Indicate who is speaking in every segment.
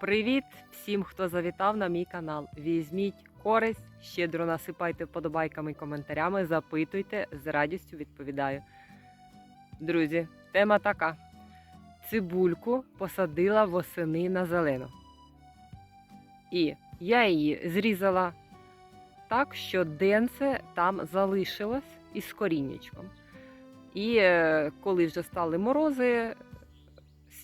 Speaker 1: Привіт всім, хто завітав на мій канал. Візьміть користь, щедро насипайте вподобайками і коментарями, запитуйте, з радістю відповідаю. Друзі, тема така: цибульку посадила восени на зелену. І я її зрізала так, що денце там залишилось із коріннячком. І е, коли вже стали морози,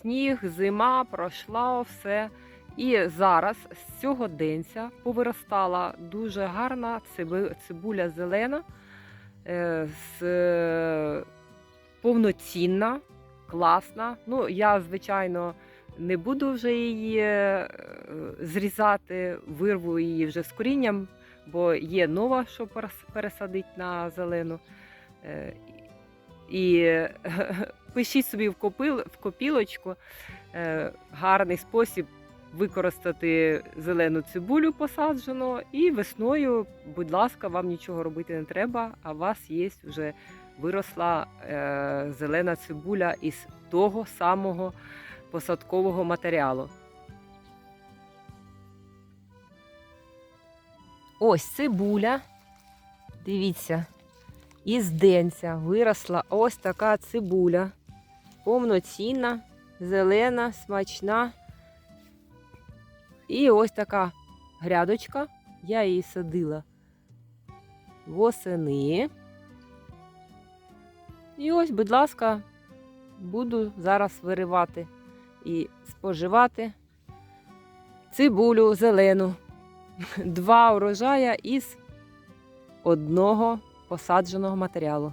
Speaker 1: сніг, зима пройшла все. І зараз з цього денця повиростала дуже гарна цибуля зелена, е, е, повноцінна, класна. Ну, я, звичайно, не буду вже її е, зрізати, вирву її вже з корінням, бо є нова, що перес- пересадити на зелену. І пишіть собі в, копил, в копілочку е, гарний спосіб використати зелену цибулю посаджену, і весною, будь ласка, вам нічого робити не треба, а у вас є вже виросла е, зелена цибуля із того самого посадкового матеріалу. Ось цибуля. Дивіться, із денця виросла ось така цибуля. Повноцінна, зелена, смачна. І ось така грядочка. Я її садила восени. І ось, будь ласка, буду зараз виривати і споживати цибулю зелену. Два урожая із одного посадженого матеріалу.